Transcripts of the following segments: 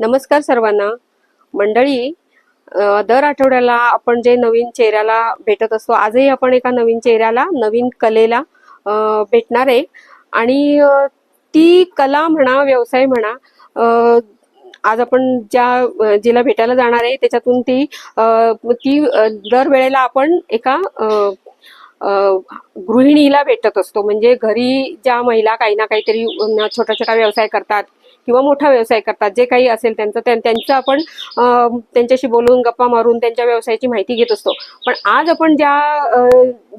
नमस्कार सर्वांना. मंडळी दर आठवड्याला आपण जे नवीन चेहऱ्याला भेटत असतो आजही आपण एका नवीन चेहऱ्याला नवीन कलेला भेटणार आहे. आणि ती कला म्हणा व्यवसाय म्हणा आज आपण ज्या जिला भेटायला जाणार आहे त्याच्यातून ती ती दरवेळेला आपण एका गृहिणीला भेटत असतो. म्हणजे घरी ज्या महिला काही ना काहीतरी छोटा छोटा व्यवसाय करतात किंवा मोठा व्यवसाय करतात जे काही असेल त्यांचं त्यां- त्यांचं आपण त्यांच्याशी बोलून गप्पा मारून त्यांच्या व्यवसायाची माहिती घेत असतो. पण आज आपण ज्या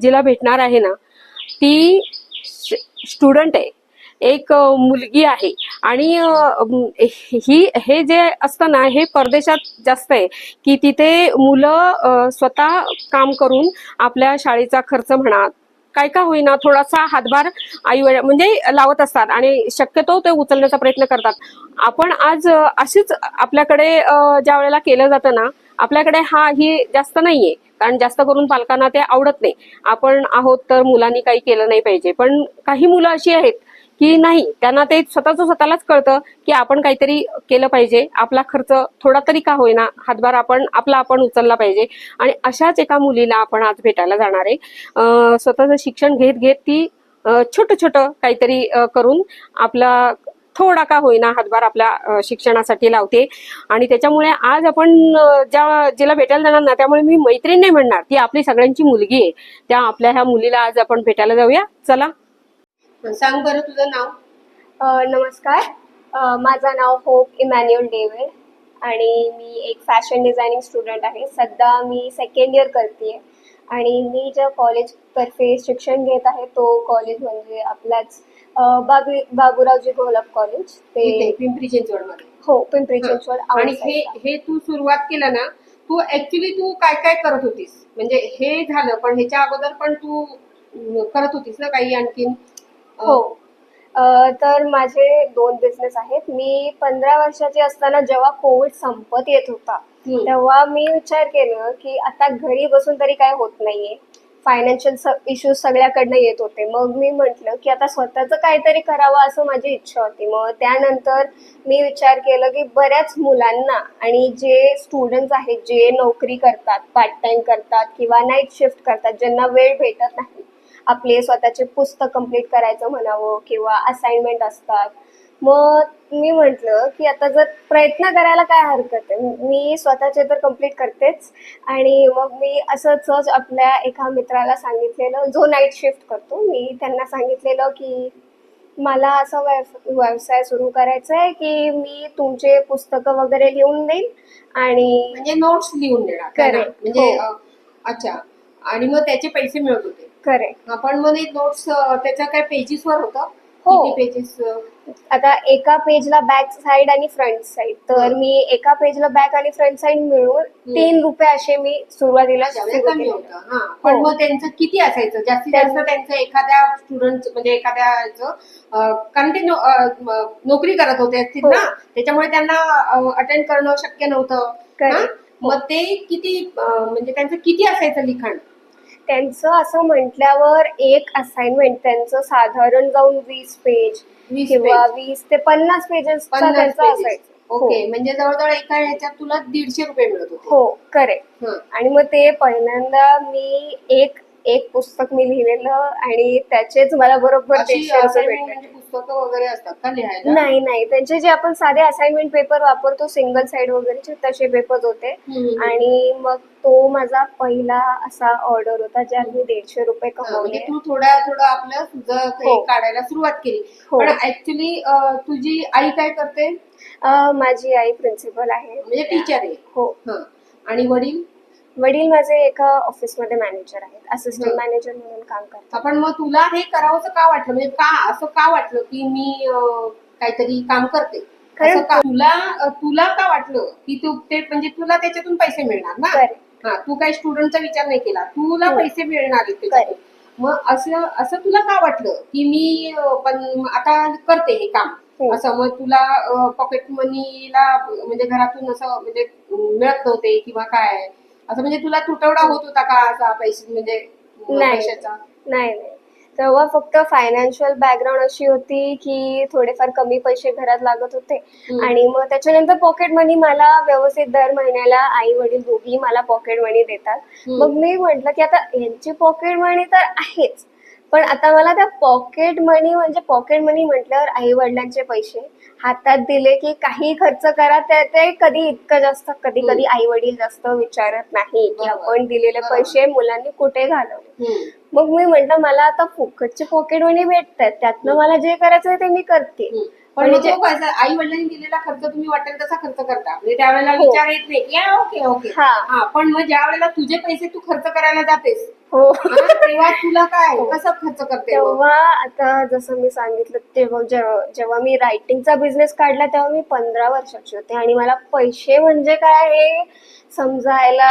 जिला भेटणार आहे ना ती स्टुडंट आहे. एक मुलगी आहे. आणि ही हे जे असतं ना हे परदेशात जास्त आहे की तिथे मुलं स्वतः काम करून आपल्या शाळेचा खर्च म्हणा काय का होईना थोडासा हातभार आई म्हणजे लावत असतात आणि शक्यतो ते उचलण्याचा प्रयत्न करतात. आपण आज अशीच आपल्याकडे ज्या वेळेला केलं जातं ना आपल्याकडे हा ही जास्त नाहीये. कारण जास्त करून पालकांना ते आवडत नाही. आपण आहोत तर मुलांनी काही केलं नाही पाहिजे. पण काही मुलं अशी आहेत की नाही त्यांना ते स्वतःच स्वतःलाच कळतं की आपण काहीतरी केलं पाहिजे. आपला खर्च थोडा तरी का होईना हातभार आपण आपला आपण उचलला पाहिजे. आणि अशाच एका मुलीला आपण आज भेटायला जाणार आहे. स्वतःचं शिक्षण घेत घेत ती छोटं छोटं काहीतरी करून आपला थोडा का होईना हातभार आपल्या शिक्षणासाठी लावते. आणि त्याच्यामुळे आज आपण ज्या जिला भेटायला जाणार ना त्यामुळे मी मैत्रीण नाही म्हणणार ती आपली सगळ्यांची मुलगी आहे. त्या आपल्या ह्या मुलीला आज आपण भेटायला जाऊया. चला सांग बरं तुझं नाव. नमस्कार. माझं नाव होप इमॅन्युअल डेव्हिड आणि मी एक फॅशन डिझायनिंग स्टुडंट आहे. सध्या मी सेकंड इयर करते आणि मी ज्या कॉलेजतर्फे शिक्षण घेत आहे तो कॉलेज म्हणजे आपलाच बाबी बाबूरावजी घोलप कॉलेज ते पिंपरी चिंचवड हो पिंपरी. चिंचवड आणि हे. हे तू सुरुवात केलं ना तू ऍक्च्युली तू काय काय करत होतीस? म्हणजे हे झालं पण ह्याच्या अगोदर पण तू करत होतीस ना काही आणखीन? हो. अ, तर माझे दोन बिझनेस आहेत. मी पंधरा वर्षाची असताना जेव्हा कोविड संपत येत होता हम्म. तेव्हा मी विचार केलं की आता घरी बसून तरी काय होत नाहीये. फायनान्शियल इश्यूज सगळ्याकडनं येत होते. मग मी म्हटलं की आता स्वतःचं काहीतरी करावं असं माझी इच्छा होती. मग त्यानंतर मी विचार केलं की बऱ्याच मुलांना आणि जे स्टुडंट्स आहेत जे नोकरी करतात पार्ट टाइम करतात किंवा नाईट शिफ्ट करतात ज्यांना वेळ भेटत नाही आपले स्वतःचे पुस्तक कंप्लीट करायचं म्हणावं किंवा असाइनमेंट असतात. मग मी म्हटलं की आता जर प्रयत्न करायला काय हरकत आहे? मी स्वतःचे तर कंप्लीट करतेच. आणि मग मी असंच सहज आपल्या एका मित्राला सांगितलेलं जो नाईट शिफ्ट करतो मी त्यांना सांगितलेलं की मला असा व्यव व्यवसाय सुरू करायचा आहे की मी तुमचे पुस्तकं वगैरे लिहून देईन आणि म्हणजे नोट्स लिहून देणार. म्हणजे हो. अच्छा. आणि मग त्याचे पैसे मिळत होते. करेक्ट आपण मग नोट्स त्याच्या काय पेजेस वर होतं? हो. किती पेजेस आता एका पेजला बॅक साइड आणि फ्रंट साइड तर. मी एका पेजला बॅक आणि फ्रंट साइड मिळून तीन रुपये असे मी सुरुवातीला सुरू कमी केले. होतं हा. पण हो. मग त्यांचं किती असायचं? जास्तीत जास्त त्यांचं- एखाद्या स्टुडंट म्हणजे एखाद्याचं अं, कारण ते नो- अं, म- नोकरी करत होते असतील हो. ना? त्याच्यामुळे त्यांना अटेंड करणं शक्य नव्हतं. Correct. मग ते किती अं, म्हणजे त्यांचं किती असायचं लिखाण? त्यांचं असं म्हटल्यावर एक असाइनमेंट त्यांचं साधारण जाऊन वीस पेज वीस किंवा. वीस ते पन्नास पेजेस पन्नास त्यांचं pages. असायचं ओके म्हणजे जवळजवळ एका ह्याच्यात तुला दीडशे रुपये मिळत होते हो करेक्ट हं. आणि मग ते पहिल्यांदा मी एक एक पुस्तक मी लिहिलेलं आणि त्याचेच मला बरोबर अशी assignment म्हणजे पुस्तकं वगैरे असतात का लिहायला? नाही नाही. त्यांचे जे आपण साधे असाइनमेंट पेपर वापरतो सिंगल साइड वगैरेचे तसे पेपर्स होते. हम्म. आणि मग तो माझा पहिला असा ऑर्डर होता ज्यात मी दीडशे रुपये हा, म्हणजे कमवले. तू थोडा थोडं आपलं तुझं काही हो. काढायला सुरुवात केली. हो. पण ऍक्च्युली तुझी आई काय करते? अं, माझी आई प्रिन्सिपल आहे. म्हणजे टीचर आहे. हो. हं. आणि वडील? वडील माझे एका ऑफिसमध्ये मॅनेजर आहेत असिस्टंट. मॅनेजर म्हणून काम करतात. आपण मग तुला हे करावंसं का वाटलं? म्हणजे का असं का वाटलं की मी अं, काहीतरी काम करते? कारण असं का? तुला अं, तुला का वाटलं की तू ते म्हणजे तुला त्याच्यातून पैसे मिळणार ना. हा तू काही स्टुडंटचा विचार नाही केला. तुला हो. पैसे मिळणार आहेत त्याच्यातून. मग असं असं तुला का वाटलं की मी अं, पण आता करते हे काम? हो. असं मग तुला पॉकेट मनीला म्हणजे घरातून असं म्हणजे मिळत नव्हते किंवा काय? असं म्हणजे तुला तुटवडा होत होता का असा पैसे म्हणजे नाही. पैशाचा? नाही नाही. तेव्हा फक्त फायनान्शियल बॅकग्राऊंड अशी होती की थोडेफार कमी पैसे घरात लागत होते. हम्म. आणि मग त्याच्यानंतर पॉकेट मनी मला व्यवस्थित दर महिन्याला आई वडील दोघी मला पॉकेट मनी देतात. हम्म. मग मी म्हंटल की आता यांची पॉकेट मनी तर आहेच. पण आता मला त्या पॉकेट मनी म्हणजे पॉकेट मनी म्हटल्यावर आई वडिलांचे पैसे हातात दिले की काही खर्च करा ते ते कधी इतकं जास्त कधी कधी आई वडील जास्त विचारत नाही की. आपण दिलेले. पैसे मुलांनी कुठे घालवले. मग मी म्हंटल मला आता फुकटचे पॉकेट मनी भेटतात त्यातनं मला जे करायचं ते मी करते. पण म्हणजे- आई वडिलांनी दिलेला खर्च तुम्ही वाटेल तसा खर्च करता म्हणजे त्यावेळेला हो. विचार येत नाही ओके ओके पण मग ज्या वेळेला तुझे पैसे तू खर्च करायला जातेस हो हा, तेव्हा तुला काय कसं खर्च करते? तेव्हा आता जसं मी सांगितलं तेव्हा जेव्हा जेव्हा मी रायटिंगचा बिझनेस काढला तेव्हा मी पंधरा वर्षाची होते आणि मला पैसे म्हणजे काय हे समजायला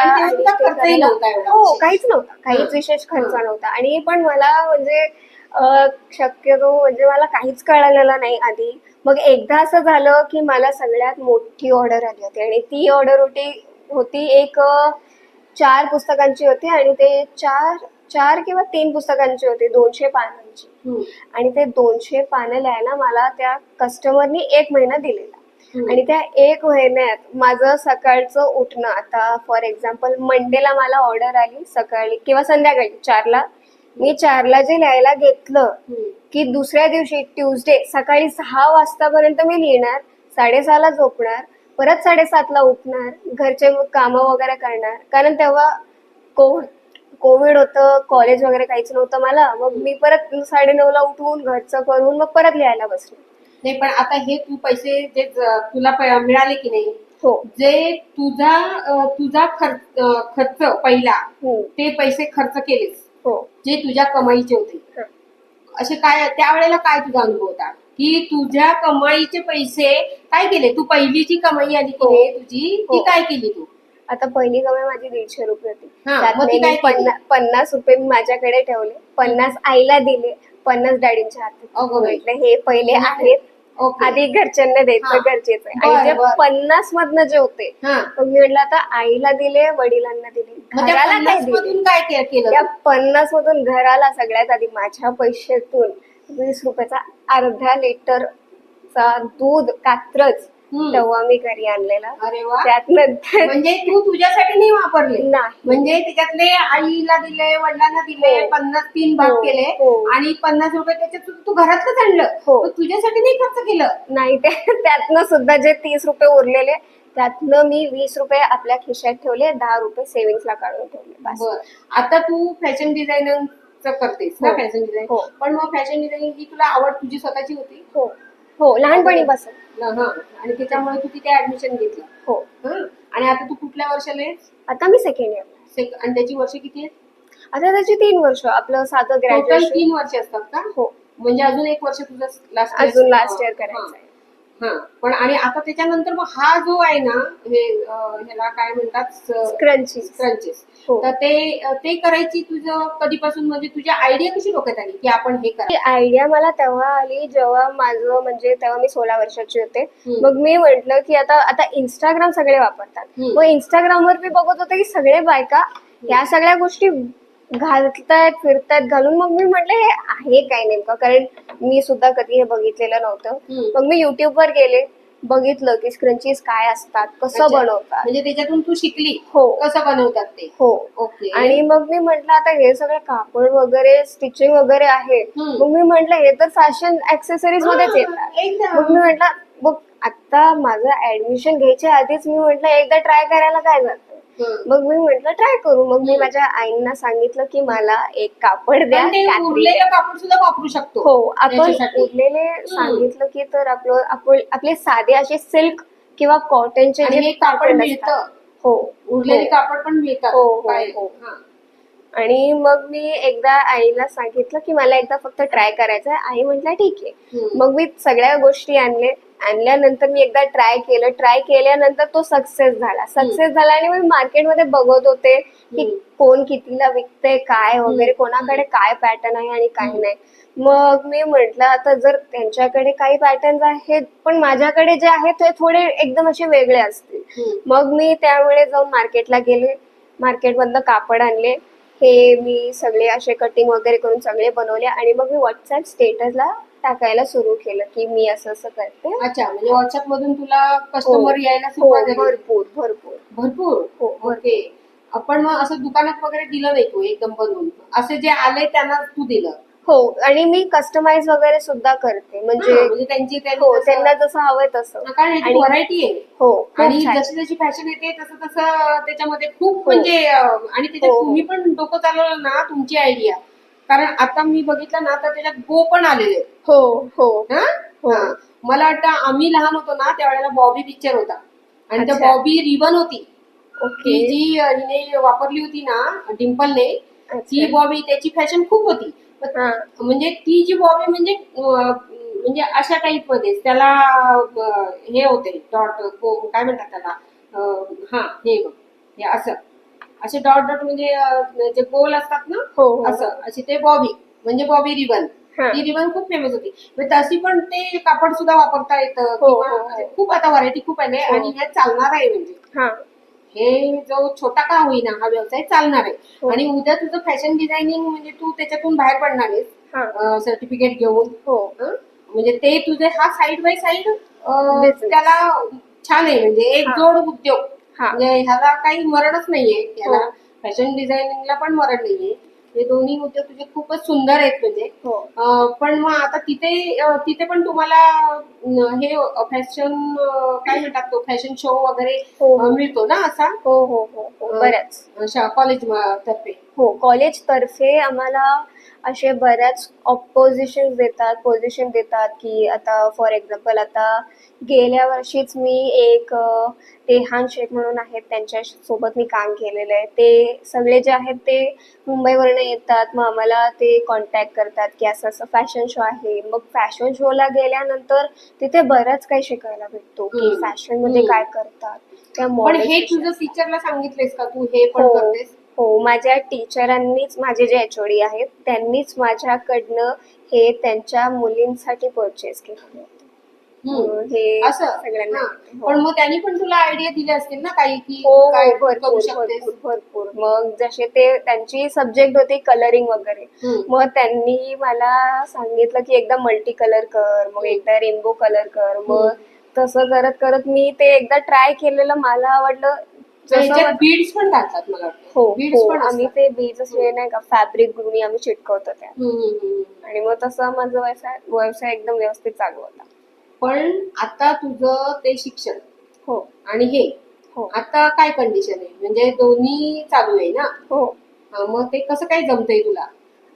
हो. काहीच नव्हता काहीच हं. विशेष खर्च हं. नव्हता आणि पण मला म्हणजे शक्यतो म्हणजे मला काहीच कळालेलं नाही आधी मग एकदा असं झालं की मला सगळ्यात मोठी ऑर्डर आली होती आणि ती ऑर्डर होती होती एक चार पुस्तकांची होती आणि ते चार चार किंवा तीन पुस्तकांची होती दोनशे पानांची. आणि ते दोनशे पानं लिहायला मला त्या कस्टमरनी एक महिना दिलेला. आणि त्या एक महिन्यात माझं सकाळचं उठणं आता फॉर एक्झाम्पल मंडेला मला ऑर्डर आली सकाळी किंवा संध्याकाळी चारला मी चारला जे लिहायला घेतलं. की दुसऱ्या दिवशी ट्युजडे सकाळी सहा वाजतापर्यंत मी लिहिणार साडेसहाला झोपणार परत साडेसातला उठणार घरचे कामं वगैरे करणार. कारण तेव्हा कोविड कोविड होतं कॉलेज वगैरे काहीच नव्हतं मला. मग मी परत साडेनऊला उठून घरचं करून मग परत लिहायला बसले. नाही पण आता हे तू पैसे जे तुला मिळाले की नाही हो. जे तुझा तुझा खर्च खर्च पहिला हम्म. ते पैसे खर्च केलेस. हो. जे तुझ्या कमाईचे होते. हं. असे काय त्यावेळेला काय तुझा अनुभव होता? की तुझ्या कमाईचे पैसे काय केले? तू पहिली जी कमाई आली की हो. नाही तुझी? ती हो. काय केली तू? आता पहिली कमाई माझी दीडशे रुपये होती. हा, त्यात मग ती मी काय केली? पन्ना- पन्नास रुपये मी माझ्याकडे ठेवले. पन्नास आईला दिले. पन्नास डॅडींच्या हातात. अगं बाई. म्हटलं हे पहिले आहेत. ओके. आधी घरच्यांना हा. द्यायचं गरजेचं आहे. बरं, आणि जे बरं. पन्नास मधनं जे होते हा. मग मी म्हटलं आता आईला दिले वडिलांना दिले. मग त्या घराला काय पन्नास दिले? मधून काय के- केलं? त्या पन्नास मधून घराला सगळ्यात आधी माझ्या पैशातून वीस रुपयाचा अर्धा लिटरचा दूध कात्रच हम्म. तेव्हा मी घरी आणलेला अरे वा त्यातनंतर म्हणजे तू तुझ्यासाठी नाही वापरले नाही म्हणजे त्याच्यातले आईला दिले वडिलांना दिले हो. पन्नास तीन भाग हो, केले हो. आणि पन्नास रुपये त्याच्यात तू- घरातच आणलं हो. तुझ्यासाठी नाही खर्च केलं नाही ते त्यातनं सुद्धा जे तीस रुपये उरलेले त्यातनं मी वीस रुपये आपल्या खिशात ठेवले दहा रुपये सेव्हिंग्सला काढून ठेवले बस बर आता तू फॅशन डिझायनर करतेस ना हो. फॅशन डिझाईन हो. पण मग फॅशन डिझाईनिंग ही तुला आवड तुझी स्वतःची होती? हो. हो लहानपणीपासून हा आणि त्याच्यामुळे तू तिथे ऍडमिशन घेतलं? हो. हं? आणि आता तू कुठल्या वर्षाला आहेस? आता मी सेकंड इयर सेक- आणि त्याची वर्ष किती आहेत? आता त्याची तीन वर्ष. आपलं साधं टोटल ग्रॅज्युएशन तीन वर्ष असतात का? हो. म्हणजे अजून एक वर्ष तुझं लास्ट अजून लास्ट इयर करायचं आहे हा पण आणि आता त्याच्यानंतर मग हा जो आहे ना हे ह्याला काय म्हणतात क्रंची क्रंचेस हो. तर ते ते करायची तुझं कधीपासून म्हणजे तुझी आयडिया कशी डोक्यात आली की आपण हे करा आयडिया मला तेव्हा आली जेव्हा माझं म्हणजे तेव्हा मी सोळा वर्षाची होते. मग मी म्हंटल की आता आता इंस्टाग्राम सगळे वापरतात. मग इंस्टाग्रामवर मी बघत होते की सगळे बायका ह्या सगळ्या गोष्टी घालतायत फिरतायत घालून. मग मी म्हटलं हे आहे काय नेमकं? कारण मी सुद्धा कधी हे बघितलेलं नव्हतं. मग मी युट्यूब वर गेले बघितलं की स्क्रंचीज काय असतात कसं. बनवतात. म्हणजे त्याच्यातून तू शिकली हो. कसं बनवतात ते? हो. ओके. आणि मग मी म्हंटल आता हे सगळं कापड वगैरे स्टिचिंग वगैरे आहे. मग मी म्हंटल हे तर फॅशन ऍक्सेसरीज मध्येच येतात. मग मी म्हंटल बघ आता माझं ऍडमिशन घ्यायच्या आधीच मी म्हंटल एकदा ट्राय करायला काय हं. मग मी म्हंटल ट्राय करू मग मी. माझ्या आईंना सांगितलं की मला एक कापड द्या पण ते कात्री द्या. उरलेलं कापड सुद्धा वापरू शकतो हो आपण त्याच्यासाठी. उरलेले सांगितलं की तर आपलं आपण आपले साधे असे सिल्क किंवा कॉटनचे आणि हे कापड मिळतं. हो उरलेले हो. कापड पण मिळतात हो, हो? हो. हा. आणि मग मी एकदा आईला सांगितलं की मला एकदा फक्त ट्राय करायचं आहे आई म्हटलं ठीक आहे हम्म. मग मी सगळ्या गोष्टी आणले आणल्यानंतर मी एकदा ट्राय केलं ट्राय केल्यानंतर तो सक्सेस झाला सक्सेस झाला आणि मी मार्केटमध्ये बघत होते की. कोण कितीला विकते काय वगैरे. कोणाकडे काय पॅटर्न आहे आणि काय. नाही मग मी म्हंटल आता जर त्यांच्याकडे काही पॅटर्न आहेत पण माझ्याकडे जे आहेत ते थोडे एकदम असे वेगळे असतील. मग मी त्यावेळेस जाऊन मार्केटला गेले मार्केटमधनं कापड आणले हे मी सगळे असे कटिंग वगैरे करून सगळे बनवले आणि मग मी व्हॉट्सअप स्टेटसला टाकायला सुरू केलं की मी असं असं करते. अच्छा म्हणजे व्हॉट्सअप मधून तुला कस्टमर हो. यायला हो सुरुवात झाली. भरपूर भरपूर. भरपूर? हो, ओके. आपण मग असं दुकानात वगैरे दिलं नाही तू एकदम बनवून? असे जे आले त्यांना तू दिलं? हो आणि मी कस्टमाइज वगैरे सुद्धा करते. म्हणजे हा, म्हणजे त्यांची त्यांनी हो जसं- त्यांना जसं हवंय तसं. कारण आणि- व्हरायटी आहे. हो खूप आणि छान. जशी जशी फॅशन येते तसं तसं त्याच्यामध्ये खूप हो. म्हणजे अं, आणि त्याच्यात हो, हो. तुम्ही पण डोकं चालवलं ना तुमची आयडिया कारण आता मी बघितलं ना तर त्याच्यात गो पण आलेले. हो हो हा? हो. मला वाटतं आम्ही लहान होतो ना त्यावेळेला बॉबी पिक्चर होता आणि त्या. बॉबी रिबन होती ओके जी हिने वापरली होती ना डिम्पलने ती. बॉबी त्याची फॅशन खूप होती म्हणजे ती जी बॉबी म्हणजे म्हणजे अशा टाईपमध्ये त्याला हे होते डॉट काय म्हणतात त्याला हा हे बघ हे असं असे डॉट डॉट म्हणजे जे गोल असतात ना हो हो असं अशी ते बॉबी म्हणजे बॉबी रिबन हा. ती रिबन खूप फेमस होती तशी पण ते कापड सुद्धा वापरता येतं हो, किंवा हो. खूप आता व्हरायटी खूप आली आहे. आणि हे चालणार आहे म्हणजे हा जो छोटा का होईना हा व्यवसाय चालणार आहे. आणि उद्या तुझं फॅशन डिझायनिंग म्हणजे तू त्याच्यातून बाहेर पडणार आहेस सर्टिफिकेट घेऊन? म्हणजे ते तुझे हा साईड बाय साईड. त्याला छान आहे म्हणजे एक. जोड उद्योग. म्हणजे ह्याला काही मरणच नाहीये. याला हो. फॅशन डिझायनिंगला पण मरण नाहीये. हे दोन्ही उद्योग तुझे खूपच सुंदर आहेत म्हणजे. हो. पण मग आता तिथे तिथे पण तुम्हाला हे फॅशन काय म्हणतात तो फॅशन शो वगैरे हो. अं, मिळतो ना असा? हो हो हो हो. बऱ्याच. कॉलेज तर्फे. हो कॉलेज तर्फे आम्हाला असे बऱ्याच ऑपोजिशन देतात पोझिशन देतात की आता फॉर एक्झाम्पल आता गेल्या वर्षीच मी एक रेहान शेख म्हणून आहेत त्यांच्यासोबत मी काम केलेलं आहे. ते सगळे जे आहेत ते मुंबईवरनं येतात. मग आम्हाला ते कॉन्टॅक्ट करतात की असं असं फॅशन शो आहे. मग फॅशन शोला गेल्यानंतर तिथे बरंच काही शिकायला भेटतो की हम्म. फॅशनमध्ये हम्म. काय करतात. त्या पण models हे तुझं टीचरला सांगितलेस का तू? हे पण हो. करतेस? हो माझ्या टीचरांनीच माझे जे एच आहेत त्यांनीच माझ्याकडनं हे त्यांच्या मुलींसाठी परचेस केलं होतं. हम्म. हे असं सगळ्यांना हा. माहिती. हो. पण मग त्यांनी पण तुला आयडिया दिल्या असतील ना काही की हो हो, भरपूर शकतेस भरपूर भरपूर मग जसे ते त्यांची सब्जेक्ट होती कलरिंग वगैरे हम्म. मग त्यांनी मला सांगितलं की एकदा मल्टी कलर कर मग एकदा रेनबो कलर कर मग. तसं करत करत मी ते एकदा ट्राय केलेलं मला आवडलं याच्यात बीड्स पण घालतात मला वाटतं. हो बीड्स हो. पण आम्ही असतात. ते बीज नाही का फॅब्रिक गुणी आम्ही चिटकवतो त्या. हम्म, हम्म, हम्म. आणि मग तसं माझा व्यवसाय व्यवसाय एकदम व्यवस्थित चालू होता. पण आता तुझं ते शिक्षण. हो. आणि हे. हो. आता काय कंडिशन आहे? म्हणजे दोन्ही चालू आहे ना? हो. हा, मग ते कसं काय जमतंय तुला?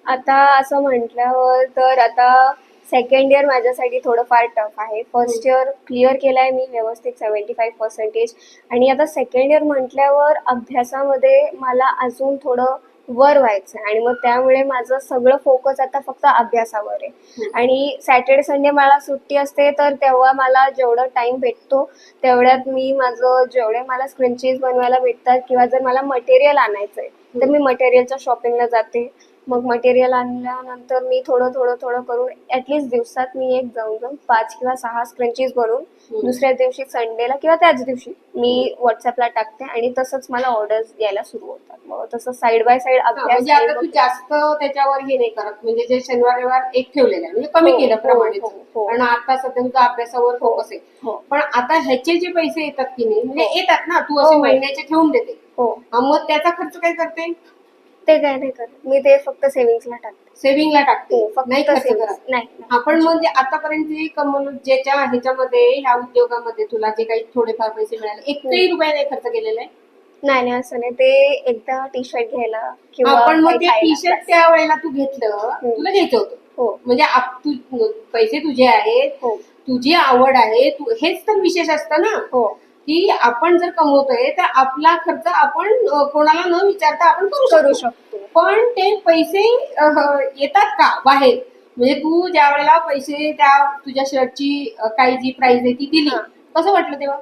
आता असं म्हटल्यावर तर आता सेकंड इयर माझ्यासाठी थोडंफार टफ आहे. फर्स्ट इयर क्लिअर केलाय मी व्यवस्थित सेव्हन्टी फाईव्ह पर्सेंटेज आणि आता सेकंड इयर म्हटल्यावर अभ्यासामध्ये मला अजून थोडं वर व्हायचं आणि मग त्यामुळे माझं सगळं फोकस आता फक्त अभ्यासावर आहे. आणि सॅटर्डे संडे मला सुट्टी असते तर तेव्हा मला जेवढं टाइम भेटतो तेवढ्यात मी माझं जेवढे मला स्क्रिंचीज बनवायला भेटतात किंवा जर मला मटेरियल आणायचं आहे तर मी मटेरियलच्या शॉपिंगला जाते. मग मटेरियल आणल्यानंतर मी थोडं थोडं थोडं करून ॲटलिस्ट दिवसात मी एक जाऊन जाऊन पाच किंवा सहा स्क्रंचीज बनवून. दुसऱ्या दिवशी संडेला किंवा त्याच दिवशी मी व्हॉट्सअपला टाकते आणि तसंच मला ऑर्डर्स यायला सुरू होतात. मग तसं साईड बाय साईड म्हणजे आता तू जास्त त्याच्यावर हे नाही करत. म्हणजे जे शनिवार रविवार एक ठेवलेलं आहे. म्हणजे कमी हो, केलं हो, प्रमाणे हो. कारण आता सध्या तुझा अभ्यासावर फोकस आहे. पण आता ह्याचे जे पैसे येतात की नाही म्हणजे. येतात ना तू असे. महिन्याचे ठेवून देते. हा, मग त्याचा खर्च काय करते? ते काय नाही करत. मी ते फक्त सेव्हिंग्सला टाकते. सेव्हिंगला टाकते. हो फक्त नाही खर्च savings. करत. नाही नाही. आपण म्हणजे आतापर्यंत जे कमवलं ज्याच्या ह्याच्यामध्ये ह्या उद्योगामध्ये तुला जे काही थोडेफार पैसे मिळाले एकही रुपया नाही खर्च केलेला आहे? नाही नाही असं नाही. ते एकदा टी शर्ट घ्यायला किंवा आपण मग काही ते खायला टी शर्ट. त्या वेळेला तू घेतलं तुला घ्यायचं होतं. हो. म्हणजे आप- तू पैसे तुझे आहेत हो. तुझी आवड आहे तू हेच तर विशेष असतं ना. हो. की आपण जर कमवतोय तर आपला खर्च आपण कोणाला न विचारता आपण करू करू शकतो. पण ते पैसे येतात का बाहेर? म्हणजे तू ज्या वेळेला पैसे त्या तुझ्या शर्टची काही जी प्राइस आहे ती दिली हा. कसं वाटलं तेव्हा?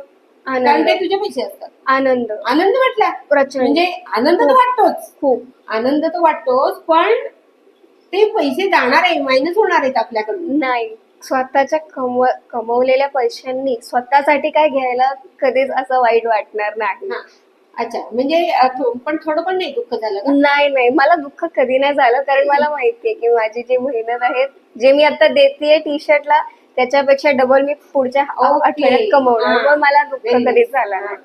कारण आनंद ते तुझे पैसे असतात. आनंद. आनंद वाटला? प्रचंड. म्हणजे आनंद तर वाटतोच. खूप आनंद तर वाटतोच पण ते पैसे जाणार आहे मायनस होणार आहेत आपल्याकडून. नाही. स्वतःच्या कमव कमवलेल्या पैशांनी स्वतःसाठी काय घ्यायला कधीच असं वाईट वाटणार नाही हा. अच्छा म्हणजे अ, थो- पण थोडं पण नाही दुःख झालं का नाही नाही मला दुःख कधी नाही झालं कारण मला माहितीये की माझी जी मेहनत आहे जे मी आता देतेय टी शर्टला त्याच्यापेक्षा डबल मी पुढच्या Okay. आठवड्यात कमवणार हा. मग मला दुःख Very कधीच. झालं हा. नाही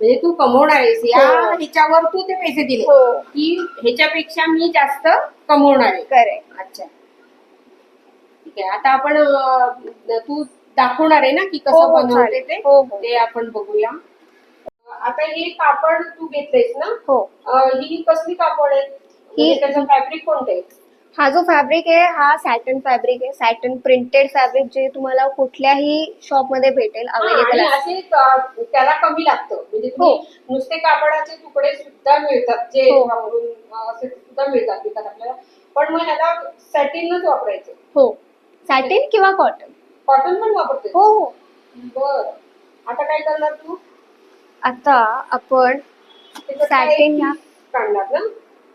म्हणजे तू कमवणार आहेस या हो. ह्याच्यावर तू ते पैसे दिले हो. की ह्याच्यापेक्षा मी जास्त कमवणार आहे करेक्ट अच्छा ठीक आहे. आता आपण अ, तू दाखवणार आहे ना की हो, कसं हो, बनवते चालेल. ते? हो, हो. ते आपण बघूया. आता हे कापड तू घेतलेस ना? हो. अ, ही कसली कापड आहे? म्हणजे त्याचं फॅब्रिक कोणतं आहे? हा जो फॅब्रिक आहे हा सॅटन फॅब्रिक आहे. सॅटन प्रिंटेड फॅब्रिक जे तुम्हाला कुठल्याही शॉपमध्ये भेटेल अवेलेबल आणि आहे. असे त्याला कमी लागतं. म्हणजे तुम्ही नुसते कापडाचे तुकडे सुद्धा मिळतात जे हो. वापरून अ, असे सुद्धा मिळतात विकत आपल्याला. पण मग ह्याला सॅटिनच वापरायचं. हो. सॅटिन किंवा कॉटन कॉटन पण वापरते हो हो. बर. आता काय करणार तू? आता आपण त्याच्यात काय piece काढणार ना?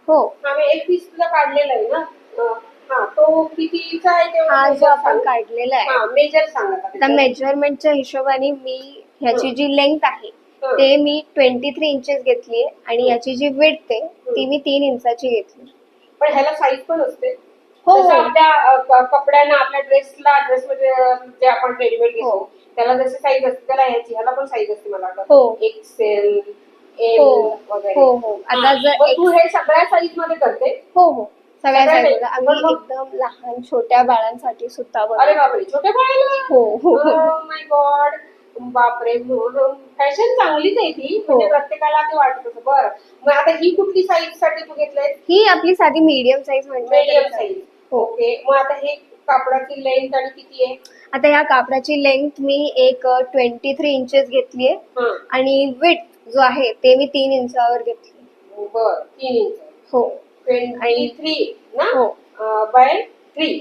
हो. एक पीस तुला काढलेला आहे ना? अ, हा तो कितीचा आहे तेवढा हा जो measure आपण. काढलेला आहे. हा मेजर सांग आता आता त्याचं. मेजरमेंटच्या हिशोबाने मी ह्याची जी लेंथ आहे हं. ते मी ट्वेंटी थ्री इंचेस घेतली आणि याची जी विड्थ आहे ती मी तीन इंचाची घेतली पण ह्याला साईज पण असते. हो, जसं हो. आपल्या अ, क- कपड्यांना आपल्या ड्रेसला ड्रेस मध्ये अ, जे आपण रेडीमेड घेतो हो. त्याला जशी साईज असते त्याला ह्याची ह्याला पण साईज असते मला हो. वाटतं एक्सेल एल हो वगैरे हो हो आता हा. जर मग एक- तू हे सगळ्या साईजमध्ये करते हो हो सगळ्या सगळ्या साईज size. आम्ही पण मग- एकदम लहान छोट्या बाळांसाठी सुद्धा अरे बनवतो बापरे छोट्या बाळाला हो हो हो. माय गॉड बापरे फॅशन चांगलीच आहे ती म्हणजे हो. प्रत्येकाला ते वाटत बरं मग आता ही कुठली साईजसाठी तू घेतलंय ही आपली साधी मीडियम साईज मीडियम म्हणजे साईज हो. ओके. मग आता हे कापडाची लेंथ आणि किती आहे? आता या कापडाची लेंथ मी एक ट्वेंटी थ्री इंचेस घेतलीये हा. आणि विथ जो आहे ते मी तीन इंचावर घेतली बर. तीन इंच. हो. ट्वेंटी थ्री ना? हो. By three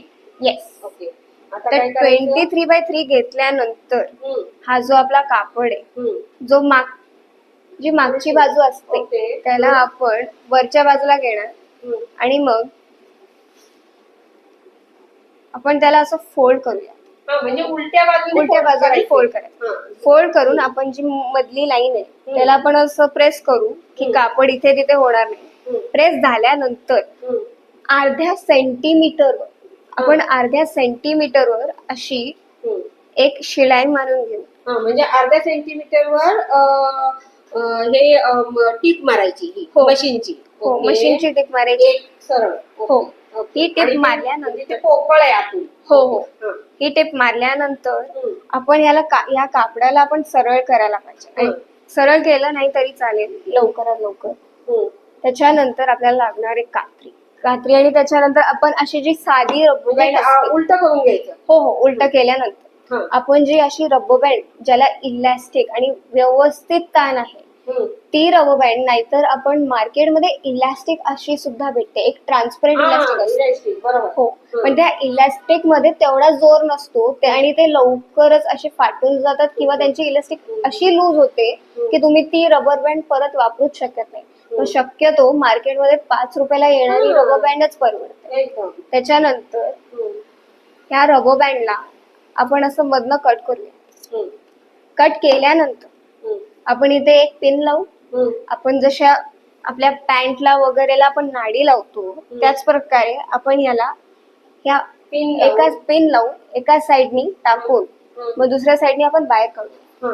yes okay. आता तर काय ट्वेंटी थ्री बाय थ्री घेतल्यानंतर हा. जो आपला कापड आहे. जो माग जी मागची बाजू असते ओके. त्याला आपण वरच्या बाजूला घेणार. आणि मग आपण त्याला असं फोल्ड करूया म्हणजे उलट्या बाजूने उलट्या बाजूने. फोल्ड करायचं. फोल्ड करून आपण जी मधली लाईन आहे त्याला आपण असं प्रेस करू की. कापड इथे तिथे होणार नाही प्रेस झाल्यानंतर. अर्ध्या सेंटीमीटरवर आपण अर्ध्या सेंटीमीटरवर अशी. एक शिलाई मारून घेऊ म्हणजे अर्ध्या सेंटीमीटरवर हे टीप मारायची ही. मशीनची हो. मशीनची टीप मारायची सरळ. हो. ही टीप मारल्यानंतर- म्हणजे पोकळ आहे आतून हो हो हा. टेप मारल्यानंतर. आपण याला का या कापडाला आपण सरळ करायला पाहिजे आणि. सरळ केलं नाही तरी चालेल लवकरात लवकर. त्याच्यानंतर आपल्याला लागणार आहे कात्री कात्री आणि त्याच्यानंतर आपण अशी जी साधी रब्बर म्हणजे बँड उलट करून घ्यायचं हो हो उलट केल्यानंतर. आपण जी अशी रब्बर बँड ज्याला इलॅस्टिक आणि व्यवस्थित ताण आहे. ती रबर बँड नाहीतर आपण मार्केटमध्ये इलॅस्टिक अशी सुद्धा भेटते. एक ट्रान्सपरंट इलॅस्टिक असते. हो. पण त्या इलॅस्टिकमध्ये तेवढा जोर नसतो. आणि ते लवकरच असे फाटून जातात किंवा त्यांची इलॅस्टिक अशी लूज होते की तुम्ही ती रबर बँड परत वापरूच शकत नाही. शक्यतो मार्केटमध्ये पाच रुपयाला येणारी. रबर बँडच परवडते. त्याच्यानंतर. ह्या रबर बँडला आपण असं मधनं कट करूया. कट केल्यानंतर. आपण इथे एक पिन लावू. आपण जशा आपल्या पॅन्टला वगैरेला आपण नाडी लावतो त्याच प्रकारे आपण याला ह्या Pin लावून. एका पिन लावून एका साइडनी टाकून. मग दुसऱ्या साइडनी आपण बाहेर काढू हा.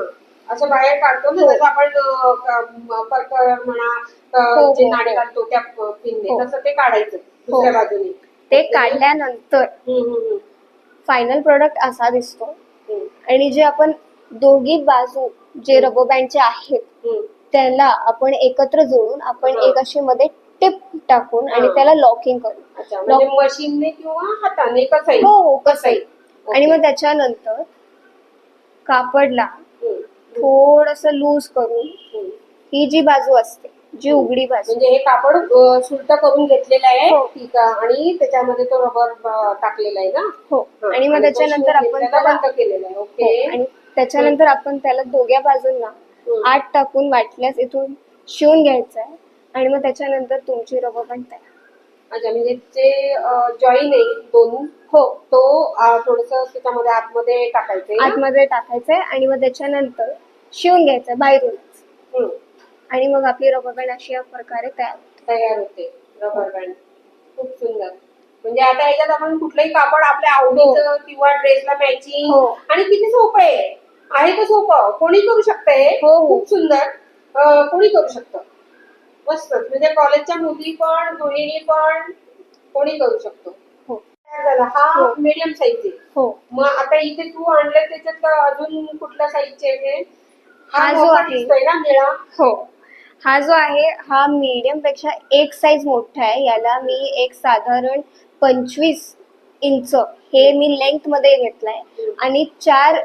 असं बाहेर काढतो ना जसं आपण पर्कर म्हणा हो, जे हो, नाडी हो. घालतो त्या पिनने हो. तसं ते काढायचं दुसऱ्या बाजूने ते. काढल्यानंतर. फायनल प्रोडक्ट असा दिसतो आणि जे आपण दोघी बाजू जे रबर बँडचे आहेत. त्याला आपण एकत्र जोडून आपण हा. एक अशी मध्ये टिप टाकून आणि हा. त्याला लॉकिंग करू म्हणजे मशीनने किंवा हाताने कसंही हो हो ओके. आणि मग त्याच्यानंतर कापडला थोडस लूज करून. ही जी बाजू असते जी उघडी बाजू म्हणजे हे कापड सुलट करून घेतलेलं आहे हो. ठीक आहे आणि त्याच्यामध्ये तो रबर टाकलेला आहे ना हो हा. आणि मग त्याच्यानंतर आपण बंद केलेला आहे हो, ओके आणि त्याच्यानंतर आपण त्याला दोघ्या बाजूंना. आत टाकून वाटल्यास इथून शिवून घ्यायचं आहे आणि मग त्याच्यानंतर तुमची रबर बँड तयार अच्छा म्हणजे जे जॉईन आहे दोन हो तो थोडस त्याच्यामध्ये आतमध्ये टाकायचंय ना? आतमध्ये टाकायचंय आणि मग त्याच्यानंतर शिवून घ्यायचं बाहेरूनच हम्म. आणि मग आपली रबर बँड अशी या प्रकारे तयार होते. तयार होते रबर बँड खूप सुंदर म्हणजे आता याच्यात आपण कुठलंही कापड आपल्या आवडीचं किंवा ड्रेसला मॅचिंग हो. आणि किती सोपं आहे आहे तर सोपं. कोणी करू शकतंय हो, हो. खूप सुंदर. कोणी करू शकतं? मस्तच म्हणजे कॉलेजच्या मुली पण गृहिणी पण कोणी करू शकतो? हो. झाला. हा हो. मीडियम साईज आहे. हो. मग आता इथे तू आणलं त्याच्यात का अजून कुठल्या साईजचे आहे हा? जो आहे. ना निळा? हो. हा जो आहे हा मीडियमपेक्षा एक साईज मोठा आहे. याला मी एक साधारण पंचवीस इंच हे मी लेंथमध्ये घेतलाय. आणि चार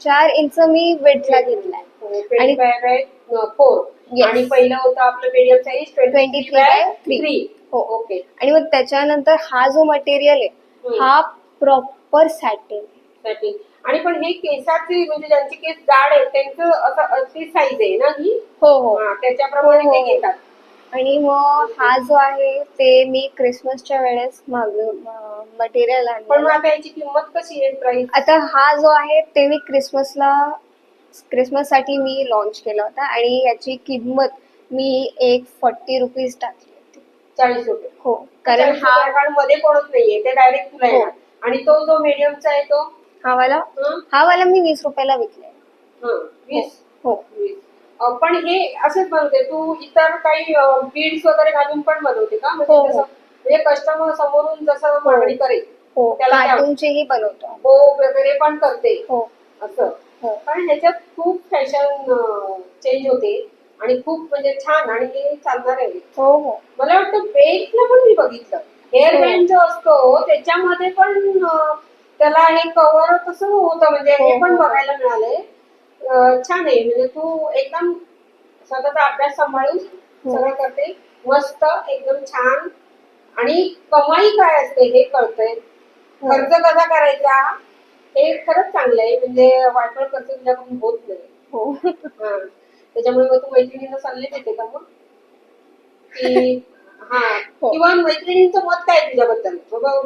चार इंच मी वेटला घेतलाय ट्वेंटी आणि- फोर. आणि पहिलं होतं आपलं medium size twenty 23 by by three. Three हो. ओके आणि मग त्याच्यानंतर हा जो मटेरियल आहे. हा प्रॉपर सॅटिन आणि पण हे केसाचे म्हणजे ज्यांचे केस जाड आहेत त्यांचं असं ती साईज आहे ना ही हो हो हा, त्याच्याप्रमाणे हो, ते हो. घेतात आणि मग हा जो आहे ते मी क्रिसमसच्या वेळेस माग मटेरियल पण मग आणलं आता याची किंमत कशी आहे प्राइस आता हा जो आहे ते मी क्रिसमसला क्रिसमससाठी मी लॉन्च केला होता आणि याची किंमत मी एक फॉर्टी रुपीज टाकली होती. चाळीस रुपये. हो कारण हा कारण मध्ये कोणच नाहीये ते डायरेक्ट तुला हो. येणार. आणि तो जो मीडियमचा आहे तो? हा वाला? हं? हा वाला मी वीस रुपयाला विकलाय. हं, वीस? हो. वीस. पण हे असेच बनवते. तू इतर काही बीड्स वगैरे घालून पण बनवते का? म्हणजे हो, जसं हो. म्हणजे कस्टमर समोरून जसं मागणी करेल हो त्याला काय- कार्टूनचेही बनवतो. हो वगैरे पण करते. हो. असं. हो. कारण ह्याच्यात खूप फॅशन चेंज होते आणि खूप म्हणजे छान आणि हे चालणार आहे. हो हो. मला वाटतं बेल्टला पण मी बघितलं. हेअर हो. बँड जो असतो त्याच्यामध्ये पण अं, त्याला हे कव्हर तसं होतं. म्हणजे हे हो, पण हो. बघायला मिळालंय. छान आहे. म्हणजे तू एकदम स्वतःचा अभ्यास सांभाळून हो. सगळं करते. मस्त एकदम छान. आणि कमाई काय असते हे कळतंय. हो. खर्च कसा करायचा? हे खरंच चांगलं आहे. म्हणजे वायफळ खर्च तुझ्याकडून होत नाही. हो. हा. त्याच्यामुळे मग तू मैत्रिणींना सल्ले देते का मग? की हा. किंवा मैत्रिणींचं मत काय तुझ्याबद्दल?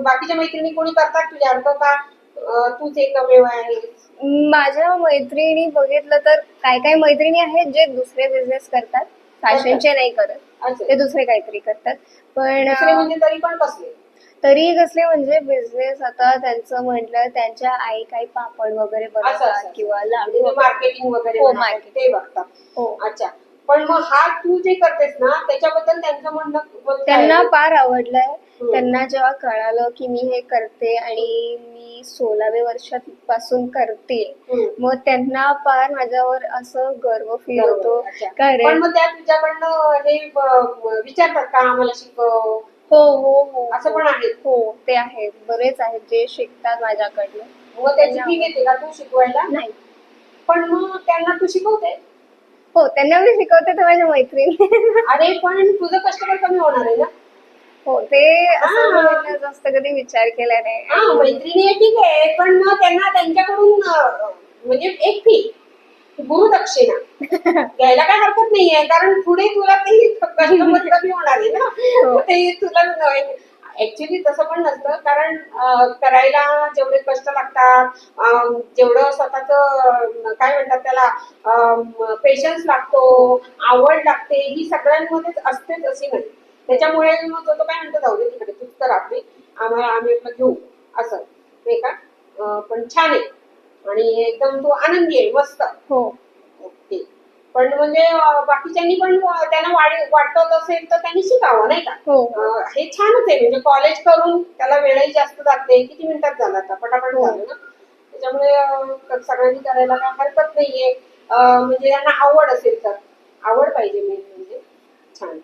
बाकीच्या मैत्रिणी कोणी करतात तुझ्या? अर्थ का तूच एकमेव आहेस. माझ्या मैत्रिणी बघितलं तर काय काय मैत्रिणी आहेत जे दुसरे बिझनेस करतात. फॅशनचे नाही करत. ते दुसरे काहीतरी करतात. पण दुसरे म्हणजे तरी पण कसले? तरी कसले म्हणजे बिझनेस आता त्यांचं म्हटलं त्यांच्या आई काही पापड वगैरे असं बनवतात असं किंवा लाडू वगैरे. मार्केटिंग वगैरे हो, बनवतात, marketing. ते बघतात. हो. अच्छा. पण मग हा तू जे करतेस ना त्याच्याबद्दल त्यांचं म्हणणं त्यांना? फार आवडलंय. हम्म. त्यांना जेव्हा कळालं की मी हे करते आणि मी सोळाव्या वर्षापासून करते हम्म. मग त्यांना फार माझ्यावर असं गर्व फील होतो. कारण मग त्या तुझ्याकडनं हे विचारतात का आम्हाला शिकव? हो हो हो. असं पण आहे. हो ते आहेत बरेच आहेत जे शिकतात माझ्याकडनं. मग त्याची फी घेते का तू शिकवायला? नाही. पण मग त्यांना तू शिकवते? हो त्यांना मी शिकवते तर माझ्या मैत्रिणी. अरे पण तुझं कस्टमर कमी होणार आहे ना? हो ते असं हा. जास्त कधी विचार केला हा नाही मैत्रिणी आहे ठीक आहे पण मग त्यांना त्यांच्याकडून अं, म्हणजे एक फी गुरुदक्षिणा घ्यायला काय हरकत नाहीये कारण पुढे तुला ते कस्टमर कमी होणार आहे ना? हो. ते तुला ऍक्च्युली तसं पण नसतं कारण करायला जेवढे कष्ट लागतात जेवढं स्वतःच काय म्हणतात त्याला पेशन्स लागतो आवड लागते ही सगळ्यांमध्येच असतेच अशी नाही. त्याच्यामुळे मग तो तो काय म्हणतो जाऊ दे तिकडे तूच कर आपली आम्हाला आम्ही आपलं घेऊ असं. नाही का? पण छान आहे. आणि एकदम तू आनंदी आहे मस्त. हो. ओके. पण म्हणजे बाकीच्यांनी पण त्यांना वाढ वाटत असेल तर त्यांनी शिकावं नाही का? हो. हे छानच आहे. म्हणजे कॉलेज करून त्याला वेळही जास्त जाते किती मिनिटात झाला आता? पटापट हो. झालं ना? त्याच्यामुळे सगळ्यांनी करायला काय हरकत नाहीये. म्हणजे त्यांना आवड असेल तर. आवड पाहिजे मेन म्हणजे. छान.